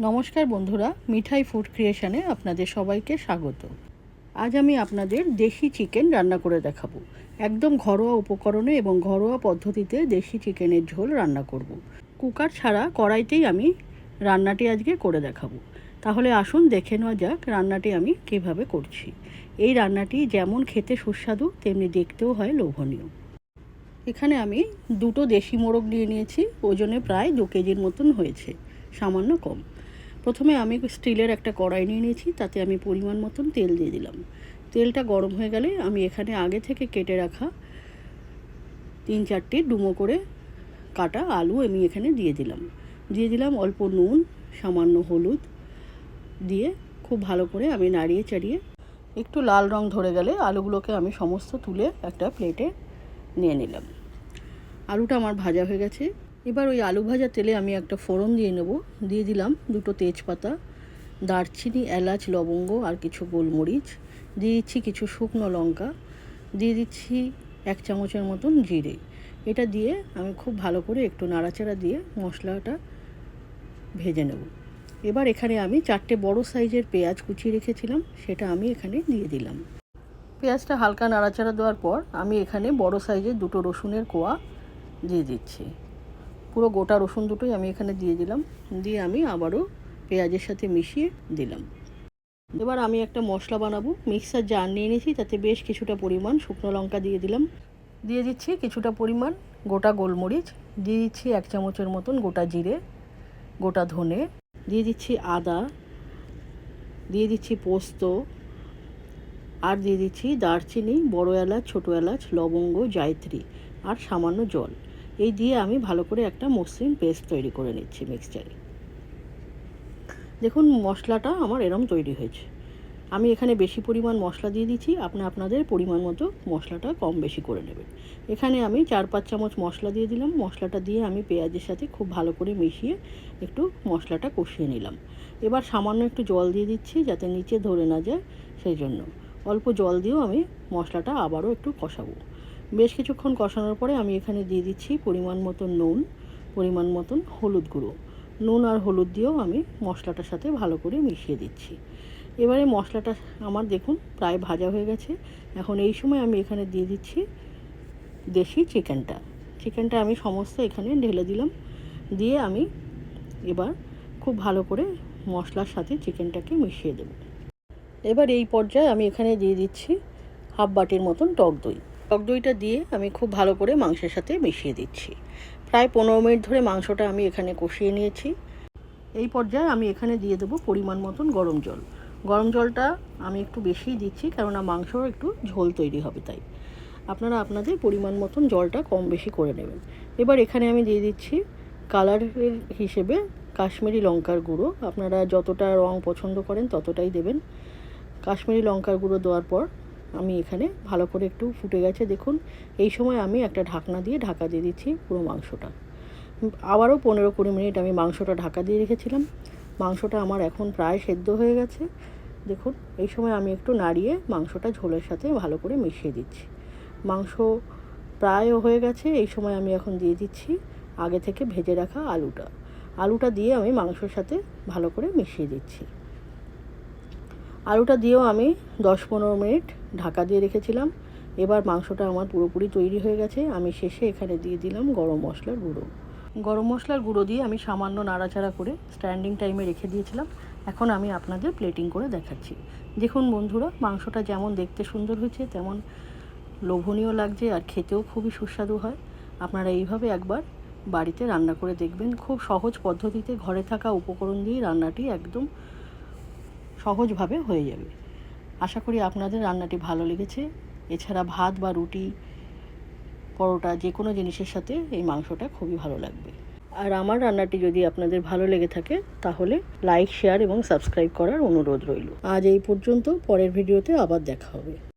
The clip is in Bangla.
নমস্কার বন্ধুরা, মিঠাই ফুড ক্রিয়েশনে আপনাদের সবাইকে স্বাগত। আজ আমি আপনাদের দেশি চিকেন রান্না করে দেখাবো। একদম ঘরোয়া উপকরণে এবং ঘরোয়া পদ্ধতিতে দেশি চিকেনের ঝোল রান্না করব। কুকার ছাড়া কড়াইতেই আমি রান্নাটি আজকে করে দেখাবো। তাহলে আসুন দেখে নেওয়া যাক রান্নাটি আমি কীভাবে করছি। এই রান্নাটি যেমন খেতে সুস্বাদু, তেমনি দেখতেও হয় লোভনীয়। এখানে আমি দুটো দেশি মোরগ নিয়ে নিয়েছি, ওজনে প্রায় দু কেজির মতন হয়েছে। সামান্য কম। প্রথমে আমি স্টিলের একটা কড়াই নিয়ে নিয়েছি, তাতে আমি পরিমাণ মতন তেল দিয়ে দিলাম। তেলটা গরম হয়ে গেলে আমি এখানে আগে থেকে কেটে রাখা তিন চারটে ডুমো করে কাটা আলু আমি এখানে দিয়ে দিলাম। দিয়ে দিলাম অল্প নুন, সামান্য হলুদ দিয়ে খুব ভালো করে আমি নাড়িয়ে চাড়িয়ে একটু লাল রং ধরে গেলে আলুগুলোকে আমি সমস্ত তুলে একটা প্লেটে নিয়ে নিলাম। আলুটা আমার ভাজা হয়ে গেছে। এবার ওই আলু ভাজা তেলে আমি একটা ফোড়ন দিয়ে নেব। দিয়ে দিলাম দুটো তেজপাতা, দারচিনি, এলাচ, লবঙ্গ আর কিছু গোলমরিচ। দিয়ে দিচ্ছি কিছু শুকনো লঙ্কা। দিয়ে দিচ্ছি এক চামচের মতন জিরে। এটা দিয়ে আমি খুব ভালো করে একটু নাড়াচাড়া দিয়ে মশলাটা ভেজে নেব। এবার এখানে আমি চারটে বড় সাইজের পেঁয়াজ কুচিয়ে রেখেছিলাম, সেটা আমি এখানে দিয়ে দিলাম। পেঁয়াজটা হালকা নাড়াচাড়া দেওয়ার পর আমি এখানে বড় সাইজের দুটো রসুনের কোয়া দিয়ে দিচ্ছি। পুরো গোটা রসুন দুটোই আমি এখানে দিয়ে দিলাম। দিয়ে আমি আবারও পেঁয়াজের সাথে মিশিয়ে দিলাম। এবার আমি একটা মশলা বানাবো। মিক্সার জার নিয়ে নিয়েছি, তাতে বেশ কিছুটা পরিমাণ শুকনো লঙ্কা দিয়ে দিলাম। দিয়ে দিচ্ছি কিছুটা পরিমাণ গোটা গোলমরিচ। দিয়ে দিচ্ছি এক চামচের মতন গোটা জিরে, গোটা ধনে। দিয়ে দিচ্ছি আদা। দিয়ে দিচ্ছি পোস্ত। আর দিয়ে দিচ্ছি দারচিনি, বড় এলাচ, ছোটো এলাচ, লবঙ্গ, জায়ত্রী আর সামান্য জল। এই দিয়ে আমি ভালো করে একটা মসৃণ পেস্ট তৈরি করে নিচ্ছি মিক্সচারে দেখুন, মশলাটা আমার এরম তৈরি হয়েছে। আমি এখানে বেশি পরিমাণ মশলা দিয়ে দিচ্ছি, আপনি আপনাদের পরিমাণ মতো মশলাটা কম বেশি করে নেবেন। এখানে আমি চার পাঁচ চামচ মশলা দিয়ে দিলাম। মশলাটা দিয়ে আমি পেঁয়াজের সাথে খুব ভালো করে মিশিয়ে একটু মশলাটা কষিয়ে নিলাম। এবার সামান্য একটু জল দিয়ে দিচ্ছি, যাতে নিচে ধরে না যায়, সেই জন্য। অল্প জল দিয়েও আমি মশলাটা আবারও একটু কষাবো। বেশ কিছুক্ষণ কষানোর পরে আমি এখানে দিয়ে দিচ্ছি পরিমাণ মতন নুন, পরিমাণ মতন হলুদ গুঁড়ো। নুন আর হলুদ দিয়েও আমি মশলাটার সাথে ভালো করে মিশিয়ে দিচ্ছি। এবারে মশলাটা আমার দেখুন প্রায় ভাজা হয়ে গেছে। এখন এই সময় আমি এখানে দিয়ে দিচ্ছি দেশি চিকেনটা। চিকেনটা আমি সমস্ত এখানে ঢেলে দিলাম। দিয়ে আমি এবার খুব ভালো করে মশলার সাথে চিকেনটাকে মিশিয়ে দেব। এবার এই পর্যায়ে আমি এখানে দিয়ে দিচ্ছি হাফ বাটির মতন টক দই। টক দইটা দিয়ে আমি খুব ভালো করে মাংসের সাথে মিশিয়ে দিচ্ছি। প্রায় পনেরো মিনিট ধরে মাংসটা আমি এখানে কষিয়ে নিয়েছি। এই পর্যায়ে আমি এখানে দিয়ে দেবো পরিমাণ মতন গরম জল। গরম জলটা আমি একটু বেশিই দিচ্ছি কেননা মাংসর একটু ঝোল তৈরি হবে তাই। আপনারা আপনাদের পরিমাণ মতন জলটা কম বেশি করে নেবেন। এবার এখানে আমি দিয়ে দিচ্ছি কালারের হিসেবে কাশ্মীরি লঙ্কার গুঁড়ো। আপনারা যতটা রং পছন্দ করেন ততটাই দেবেন। কাশ্মীরি লঙ্কার গুঁড়ো দেওয়ার পর আমি এখানে ভালো করে একটু ফুটে গেছে। দেখুন, এই সময় আমি একটা ঢাকনা দিয়ে ঢাকা দিয়ে দিচ্ছি পুরো মাংসটা। আবারও পনেরো কুড়ি মিনিট আমি মাংসটা ঢাকা দিয়ে রেখেছিলাম। মাংসটা আমার এখন প্রায় সেদ্ধ হয়ে গেছে। দেখুন, এই সময় আমি একটু নাড়িয়ে মাংসটা ঝোলের সাথে ভালো করে মিশিয়ে দিচ্ছি। মাংস প্রায় হয়ে গেছে, এই সময় আমি এখন দিয়ে দিচ্ছি আগে থেকে ভেজে রাখা আলুটা। আলুটা দিয়ে আমি মাংসর সাথে ভালো করে মিশিয়ে দিচ্ছি। আলুটা দিয়েও আমি দশ পনেরো মিনিট ঢাকা দিয়ে রেখেছিলাম। এবার মাংসটা আমার পুরোপুরি তৈরি হয়ে গেছে। আমি শেষে এখানে দিয়ে দিলাম গরম মশলার গুঁড়ো। গরম মশলার গুঁড়ো দিয়ে আমি সামান্য নাড়াচাড়া করে স্ট্যান্ডিং টাইমে রেখে দিয়েছিলাম। এখন আমি আপনাদের প্লেটিং করে দেখাচ্ছি। দেখুন বন্ধুরা, মাংসটা যেমন দেখতে সুন্দর হয়েছে, তেমন লোভনীয় লাগছে আর খেতেও খুবই সুস্বাদু হয়। আপনারা এইভাবে একবার বাড়িতে রান্না করে দেখবেন। খুব সহজ পদ্ধতিতে ঘরে থাকা উপকরণ দিয়ে রান্নাটি একদম সহজভাবে হয়ে যাবে। আশা করি আপনাদের রান্নাটি ভালো লেগেছে। এছাড়া ভাত বা রুটি, পরোটা যে কোনো জিনিসের সাথে এই মাংসটা খুবই ভালো লাগবে। আর আমার রান্নাটি যদি আপনাদের ভালো লেগে থাকে, তাহলে লাইক, শেয়ার এবং সাবস্ক্রাইব করার অনুরোধ রইল। আজ এই পর্যন্ত, পরের ভিডিওতে আবার দেখা হবে।